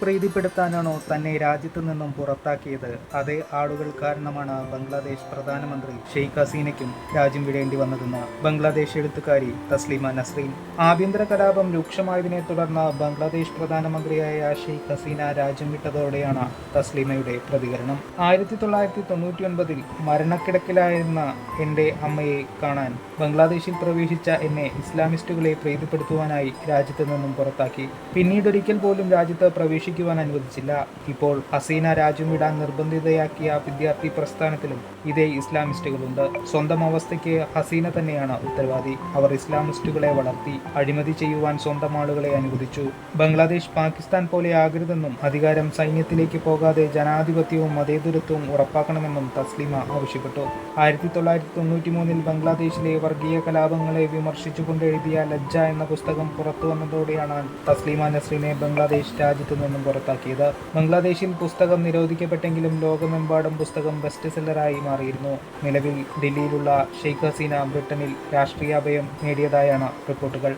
പ്രീതിപ്പെടുത്താനാണോ തന്നെ രാജ്യത്തു നിന്നും പുറത്താക്കിയത്? അതേ ആളുകൾ കാരണമാണ് ബംഗ്ലാദേശ് പ്രധാനമന്ത്രി ഷെയ്ഖ് ഹസീനയ്ക്കും രാജ്യം വിടേണ്ടി വന്നതെന്ന് ബംഗ്ലാദേശ് എഴുത്തുകാരി തസ്ലീമ നസ്രീൻ. ആഭ്യന്തര കലാപം രൂക്ഷമായതിനെ തുടർന്ന് ബംഗ്ലാദേശ് പ്രധാനമന്ത്രിയായ ഷെയ്ഖ് ഹസീന രാജ്യം വിട്ടതോടെയാണ് തസ്ലിമയുടെ പ്രതികരണം. ആയിരത്തി തൊള്ളായിരത്തി തൊണ്ണൂറ്റി ഒൻപതിൽ മരണക്കിടക്കിലായിരുന്ന എന്റെ അമ്മയെ കാണാൻ ബംഗ്ലാദേശിൽ പ്രവേശിച്ച എന്നെ ഇസ്ലാമിസ്റ്റുകളെ പ്രീതിപ്പെടുത്തുവാനായി രാജ്യത്ത് നിന്നും പുറത്താക്കി. പിന്നീടൊരിക്കൽ പോലും രാജ്യത്ത് പ്രവേശിക്കുവാൻ അനുവദിച്ചില്ല. ഇപ്പോൾ ഹസീന രാജ്യം വിടാൻ നിർബന്ധിതയാക്കിയ വിദ്യാർത്ഥി പ്രസ്ഥാനത്തിലും ഇതേ ഇസ്ലാമിസ്റ്റുകളുണ്ട്. സ്വന്തം അവസ്ഥയ്ക്ക് ഹസീന തന്നെയാണ് ഉത്തരവാദി. അവർ ഇസ്ലാമിസ്റ്റുകളെ വളർത്തി അഴിമതി ചെയ്യുവാൻ സ്വന്തം ആളുകളെ അനുവദിച്ചു. ബംഗ്ലാദേശ് പാകിസ്ഥാൻ പോലെ ആകരുതെന്നും അധികാരം സൈന്യത്തിലേക്ക് പോകാതെ ജനാധിപത്യവും മതേതരത്വവും ഉറപ്പാക്കണമെന്നും തസ്ലിമ ആവശ്യപ്പെട്ടു. ആയിരത്തി തൊള്ളായിരത്തി തൊണ്ണൂറ്റി മൂന്നിൽ ബംഗ്ലാദേശിലെ വർഗീയ കലാപങ്ങളെ വിമർശിച്ചുകൊണ്ട് എഴുതിയ ലജ്ജ എന്ന പുസ്തകം പുറത്തു വന്നതോടെയാണ് തസ്ലിമ നസ്ലിനെ ബംഗ്ലാദേശ് രാജ്യത്തു നിന്നും പുറത്താക്കിയത്. ബംഗ്ലാദേശിൽ പുസ്തകം നിരോധിക്കപ്പെട്ടെങ്കിലും ലോകമെമ്പാടും പുസ്തകം ബെസ്റ്റ് സെല്ലറായി മാറിയിരുന്നു. നിലവിൽ ഡൽഹിയിലുള്ള ഷെയ്ഖ് ഹസീന ബ്രിട്ടനിൽ രാഷ്ട്രീയാഭയം നേടിയതായാണ് റിപ്പോർട്ടുകൾ.